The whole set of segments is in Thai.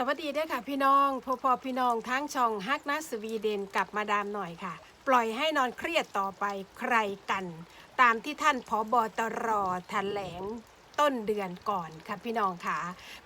สวัสดีด้วยค่ะพี่น้องพอพอพี่น้องทั้งช่องฮักนัสวีเดนกับมาดามหน่อยค่ะ ปล่อยให้นอนเครียดต่อไปใครกัน ตามที่ท่านผอบอตรแถลง ต้นเดือนก่อนค่ะพี่น้องค่ะ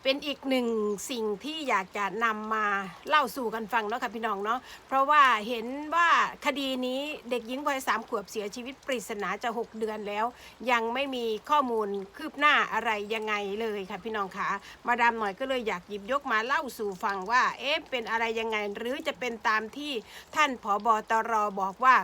เป็นอีกหนึ่งสิ่งที่อยากจะนำมาเล่าสู่กันฟังเนาะค่ะพี่น้องเนาะเพราะว่าเห็นว่าคดีนี้เด็กหญิงวัยสามขวบเสียชีวิตปริศนาจะ 6 เดือนแล้ว ยังไม่มีข้อมูลคืบหน้าอะไรยังไงเลยค่ะพี่น้องค่ะ มาดามหน่อยก็เลยอยากหยิบยกมาเล่าสู่ฟังว่าเอ๊ะเป็นอะไรยังไงหรือจะเป็นตามที่ท่านผอบอตรบอกว่า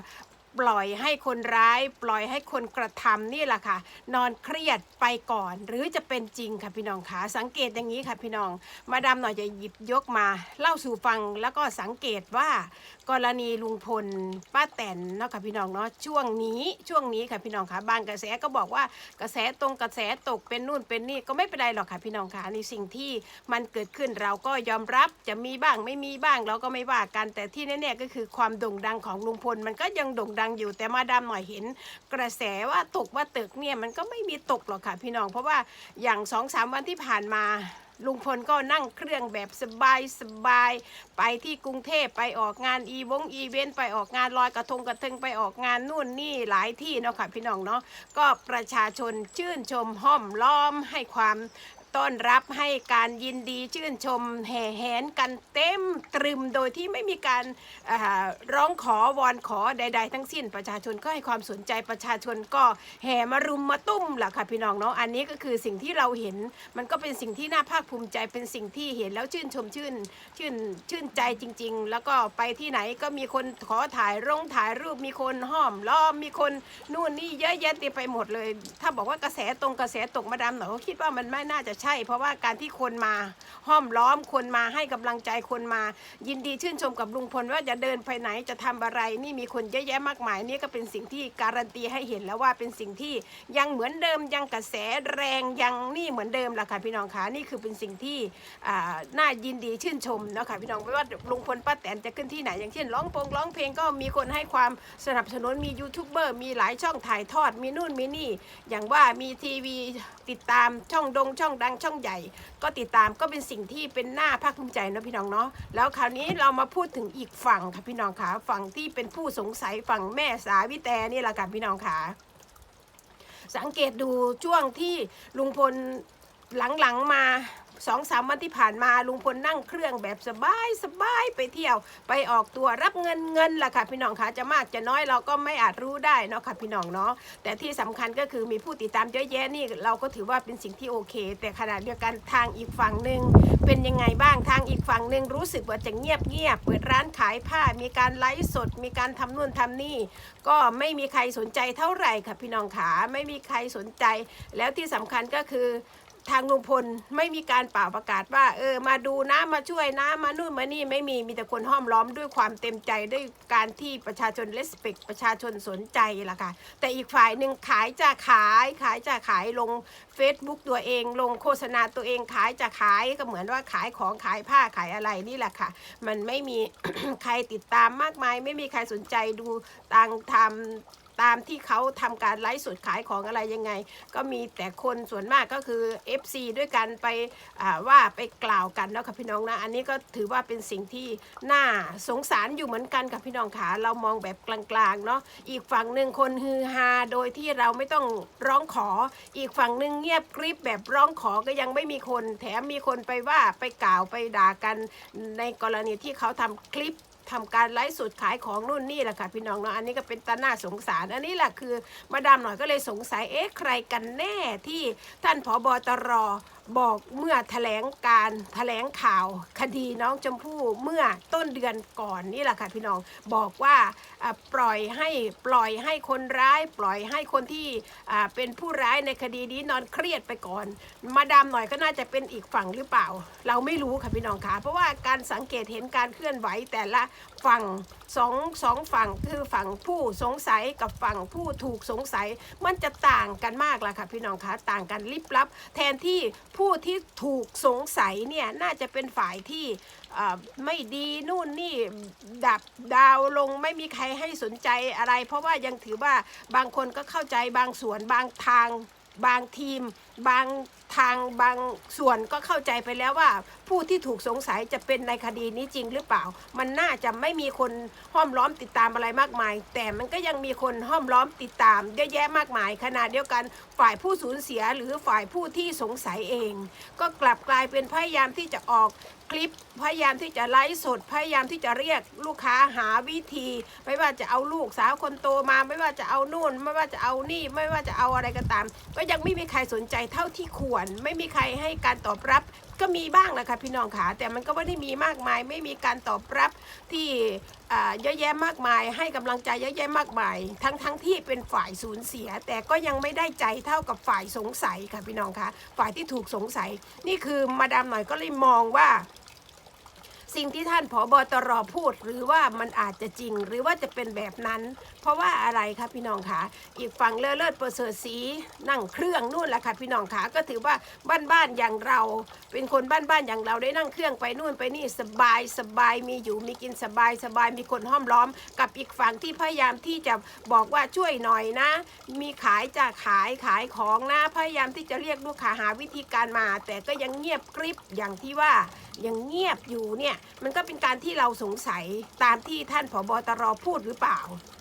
ปล่อยให้คนร้าย ปล่อยให้คนกระทำนี่แหละค่ะ นอนเครียดไปก่อน หรือจะเป็นจริงค่ะพี่น้องคะสังเกตอย่างนี้ค่ะพี่น้อง มาดามหน่อยจะหยิบยกมา เล่าสู่ฟังแล้วก็สังเกตว่ากรณีลุงพลป้าแตนเนาะค่ะพี่น้องเนาะช่วงนี้ช่วงนี้ค่ะพี่น้องคะบางกระแสก็บอกว่ากระแสตรงกระแสตกเป็นนู่นเป็นนี่ก็ไม่เป็นไรหรอกค่ะพี่น้องคะในสิ่งที่มันเกิดขึ้นเราก็ยอมรับจะมีบ้างไม่มีบ้างเราก็ไม่ว่ากันแต่ที่แน่ๆก็คือความโด่งดังของลุงพลมันก็ยังโด่งดังอยู่แต่มาดามหน่อยเห็นกระแสว่าตกว่าตึกเนี่ยมันก็ไม่มีตกหรอกค่ะพี่น้อง เพราะว่าอย่างสองสามวันที่ผ่านมาลุงพลก็นั่งเครื่องแบบสบายสบายไปที่กรุงเทพไปออกงานอีวงอีเวนต์ไปออกงานลอยกระทงกระเทงไปออกงานนู่นนี่หลายที่เนาะค่ะพี่น้องเนาะก็ประชาชนชื่นชมห้อมล้อมให้ความ ต้อนรับให้การยินดีชื่นชมแห่แหนกันเต็มตรึมโดยที่ไม่มีการร้องขอวอนขอใด ๆ ทั้งสิ้นประชาชนก็ให้ความสนใจประชาชนก็แห่มารุมมาตุ้มแหละค่ะพี่น้องเนาะอันนี้ก็คือสิ่งที่เราเห็นมันก็เป็นสิ่งที่น่าภาคภูมิใจเป็นสิ่งที่เห็นแล้วชื่นชมชื่นชื่นชื่นใจจริง ๆ แล้วก็ไปที่ไหนก็มีคนขอถ่ายรงถ่ายรูปมีคนห้อมล้อมมีคนนู่นนี่เยอะแยะเต็มไปหมดเลย ถ้าบอกว่ากระแสตรงกระแสตกมาดามหน่อยก็คิดว่ามันไม่น่าจะใช่ เพราะว่าการที่คนมาห้อมล้อมคนมาให้กำลังใจคนมา ยินดีชื่นชมกับลุงพลว่าจะเดินไปไหนจะทำอะไร นี่มีคนเยอะแยะมากมายนี่ก็เป็นสิ่งที่การันตีให้เห็นแล้วว่าเป็นสิ่งที่ยังเหมือนเดิมยังกระแสแรงยังนี่เหมือนเดิมล่ะค่ะพี่น้องคะนี่คือเป็นสิ่งที่น่ายินดีชื่นชมเนาะค่ะพี่น้องไม่ว่าลุงพลป้าแตนจะขึ้นที่ไหน อย่างเช่นร้องเพลงร้องเพลงก็มีคนให้ความสนับสนุนมียูทูบเบอร์มีหลายช่องถ่ายทอดมีนู่นมีนี่ อย่างว่ามีทีวีติดตามช่องดงช่องดงช่องใหญ่ ก็ติดตามก็เป็นสิ่งที่เป็นหน้าภาคภูมิใจนะพี่น้องเนาะแล้วคราวนี้เรามาพูดถึงอีกฝั่งค่ะพี่น้องค่ะฝั่งที่เป็นผู้สงสัยฝั่งแม่สาวิแตนี่แหละค่ะพี่น้องค่ะสังเกตดูช่วงที่ลุงพลหลังๆมา สองสามวันที่ผ่านมาลุงพลนั่งเครื่องแบบสบายสบายไปเที่ยว ไปออกตัวรับเงินเงินล่ะค่ะพี่น้องคะจะมากจะน้อยเราก็ไม่อาจรู้ได้เนาะค่ะพี่น้องเนาะแต่ที่สำคัญก็คือมีผู้ติดตามเยอะแยะนี่เราก็ถือว่าเป็นสิ่งที่โอเค แต่ขณะเดียวกันทางอีกฝั่งหนึ่งเป็นยังไงบ้างทางอีกฝั่งหนึ่งรู้สึกว่าจะเงียบเงียบเปิดร้านขายผ้ามีการไลฟ์สด มีการทำนู่นทำนี่ ก็ไม่มีใครสนใจเท่าไหร่ค่ะพี่น้องขาไม่มีใครสนใจ แล้วที่สำคัญก็คือ ทางลุงพลไม่มีการเป่าประกาศว่า เออ มาดูนะมาช่วยนะมานู่นมานี่ไม่มีมีแต่คนห้อมล้อมด้วยความเต็มใจด้วยการที่ประชาชนเลสเปกประชาชนสนใจล่ะค่ะ แต่อีกฝ่ายหนึ่งขายจะขายขายจะขายลง Facebook ตัวเอง ลงโฆษณาตัวเองขายจะขายก็เหมือนว่าขายของขายผ้าขายอะไรนี่แหละค่ะ มันไม่มีใครติดตามมากมาย ไม่มีใครสนใจดูต่างทำ ตามที่เขาทำการไลฟ์สดขายของอะไรยังไง ก็มีแต่คนส่วนมากก็คือ FC ด้วยกันไปว่าไปกล่าวกันเนาะค่ะพี่น้องนะ อันนี้ก็ถือว่าเป็นสิ่งที่น่าสงสารอยู่เหมือนกันกับพี่น้องขาเรามองแบบกลางๆเนาะอีกฝั่งหนึ่งคนฮือฮาโดยที่เราไม่ต้องร้องขอ อีกฝั่งหนึ่งเงียบกริบแบบร้องขอก็ยังไม่มีคน แถมมีคนไปว่าไปกล่าวไปด่ากันในกรณีที่เขาทำคลิป ทำการไลฟ์สดขายของนู่นนี่แหละค่ะพี่น้องเนาะอันนี้ก็เป็นตาหน้าสงสาร อันนี้แหละคือมาดามหน่อยก็เลยสงสัยเอ๊ะใครกันแน่ที่ท่านผอบอตร บอกเมื่อแถลงการแถลงข่าวคดีน้องชมพู่เมื่อต้นเดือนก่อนนี่แหละค่ะพี่น้องบอกว่าปล่อยให้ปล่อยให้คนร้าย ปล่อยให้คนที่เป็นผู้ร้ายในคดีนี้นอนเครียดไปก่อน มาดามหน่อยก็น่าจะเป็นอีกฝั่งหรือเปล่า เราไม่รู้ค่ะพี่น้องค่ะเพราะว่าการสังเกตเห็นการเคลื่อนไหวแต่ละฝั่งสองสองฝั่งคือฝั่งผู้สงสัยกับฝั่งผู้ถูกสงสัย มันจะต่างกันมากละค่ะพี่น้องคะต่างกันลิบลับ แทนที่ผู้ที่ถูกสงสัยเนี่ยน่าจะเป็นฝ่ายที่ไม่ดีนู่นนี่ดับดาวลงไม่มีใครให้สนใจอะไร เพราะว่ายังถือว่าบางคนก็เข้าใจบางส่วนบางทางบางทีม บางทางบางส่วนก็เข้าใจไปแล้วว่า ผู้ที่ถูกสงสัยจะเป็นในคดีนี้จริงหรือเปล่า มันน่าจะไม่มีคนห้อมล้อมติดตามอะไรมากมาย แต่มันก็ยังมีคนห้อมล้อมติดตามเยอะแยะมากมายขณะเดียวกันฝ่ายผู้สูญเสียหรือฝ่ายผู้ที่สงสัยเอง ก็กลับกลายเป็นพยายามที่จะออกคลิปพยายามที่จะไลฟ์สดพยายามที่จะเรียกลูกค้าหาวิธี ไม่ว่าจะเอาลูกสาวคนโตมา ไม่ว่าจะเอานู่น ไม่ว่าจะเอานี่ ไม่ว่าจะเอาอะไรก็ตาม ก็ยังไม่มีใครสนใจเท่าที่ควร ไม่มีใครให้การตอบรับก็มีบ้างนะคะพี่น้องขาแต่มันก็ไม่ได้มีมากมาย ไม่มีการตอบรับที่เยอะแยะมากมาย ให้กำลังใจเยอะแยะมากมาย ทั้งทั้งที่เป็นฝ่ายสูญเสีย แต่ก็ยังไม่ได้ใจเท่ากับฝ่ายสงสัยค่ะพี่น้องคะฝ่ายที่ถูกสงสัย นี่คือมาดามหน่อยก็เลยมองว่า สิ่งที่ท่านผอบอตรพูด หรือว่ามันอาจจะจริง หรือว่าจะเป็นแบบนั้น เพราะว่าอะไรคะพี่น้องคะอีกฝั่งเลอเลิศประเสริฐสีนั่งเครื่องนู่นแหละค่ะพี่น้องคะก็ถือว่าบ้านๆอย่างเรา เป็นคนบ้านๆอย่างเราได้นั่งเครื่องไปนู่นไปนี่สบายสบายมีอยู่มีกินสบายสบายมีคนห้อมล้อม กับอีกฝั่งที่พยายามที่จะบอกว่าช่วยหน่อยนะ มีขายจะขายขายของนะพยายามที่จะเรียกลูกค้าหาวิธีการมา แต่ก็ยังเงียบกริบอย่างที่ว่า ยังเงียบอยู่เนี่ยมันก็เป็นการที่เราสงสัยตามที่ท่านผบตรพูดหรือเปล่า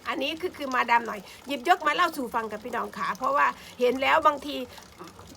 อันนี้คือคือมาดามหน่อย หยิบยกมาเล่าสู่ฟังกับพี่น้องขาเพราะว่าเห็นแล้วบางที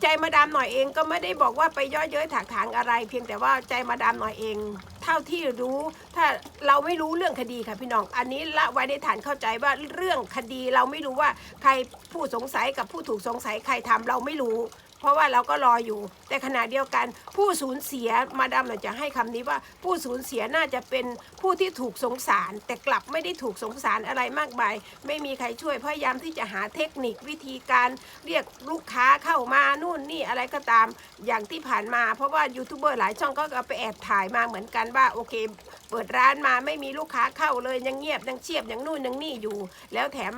ใจมาดามหน่อยเองก็ไม่ได้บอกว่าไปย่อเย้ยถากถางอะไร เพียงแต่ว่าใจมาดามหน่อยเอง เท่าที่รู้ถ้าเราไม่รู้เรื่องคดีค่ะพี่น้อง อันนี้ละไว้ในฐานเข้าใจว่าเรื่องคดีเราไม่รู้ว่าใครผู้สงสัยกับผู้ถูกสงสัยใครทำเราไม่รู้ เพราะว่าเราก็รออยู่ แต่ขณะเดียวกัน ผู้สูญเสียมาดามหน่อยจะให้คำนี้ว่าผู้สูญเสียน่าจะเป็นผู้ที่ถูกสงสาร แต่กลับไม่ได้ถูกสงสารอะไรมากมายไม่มีใครช่วยพยายามที่จะหาเทคนิควิธีการเรียกลูกค้าเข้ามานู่นนี่อะไรก็ตามอย่างที่ผ่านมา เพราะว่ายูทูบเบอร์หลายช่องก็ไปแอบถ่ายมาเหมือนกันว่าโอเค เปิดร้านมาไม่มีลูกค้าเข้าเลยยังเงียบยังเชียบยังนู่นยังนี่อยู่ แล้วแถม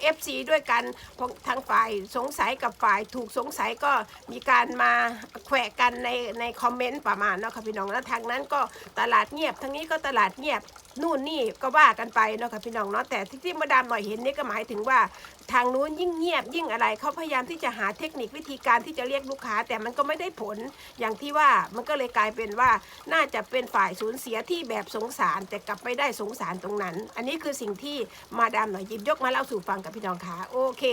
เอฟซีด้วยกันทางฝ่ายสงสัยกับฝ่ายถูกสงสัยก็มีการมาแขวะกันในในคอมเมนต์ประมาณเนาะค่ะพี่น้องแล้วทางนั้นก็ตลาดเงียบทางนี้ก็ตลาดเงียบ นู่นนี่ก็ว่ากันไปเนาะค่ะพี่น้องเนาะแต่ที่ที่มาดามหน่อยเห็นนี่ก็หมายถึงว่า ทางนู้นยิ่งเงียบยิ่งอะไรเขาพยายามที่จะหาเทคนิควิธีการที่จะเรียกลูกค้า แต่มันก็ไม่ได้ผลอย่างที่ว่ามันก็เลยกลายเป็นว่าน่าจะเป็นฝ่ายสูญเสียที่แบบสงสาร แต่กลับไม่ได้สงสารตรงนั้น อันนี้คือสิ่งที่มาดามหน่อยหยิบยกมาเล่าสู่ฟังกับพี่น้องค่ะโอเค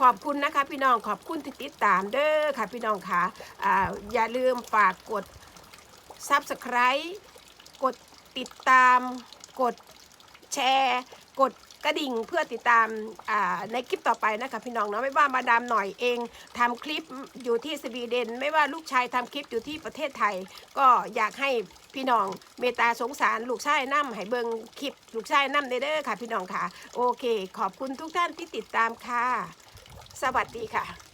ขอบคุณนะคะ พี่น้องขอบคุณที่ติดตามเด้อค่ะพี่น้องค่ะอ่าอย่าลืมฝากกด Subscribe กดติดตาม กดแชร์ กดกระดิ่งเพื่อติดตามในคลิปต่อไปนะคะพี่น้องเนาะไม่ว่ามาดามหน่อยเองทำคลิปอยู่ที่สวีเดน ไม่ว่าลูกชายทำคลิปอยู่ที่ประเทศไทย ก็อยากให้พี่น้องเมตตาสงสารลูกชายน้ำให้เบิงคลิปลูกชายน้ำเด้อค่ะ พี่น้องค่ะ โอเค ขอบคุณทุกท่านที่ติดตามค่ะ สวัสดีค่ะ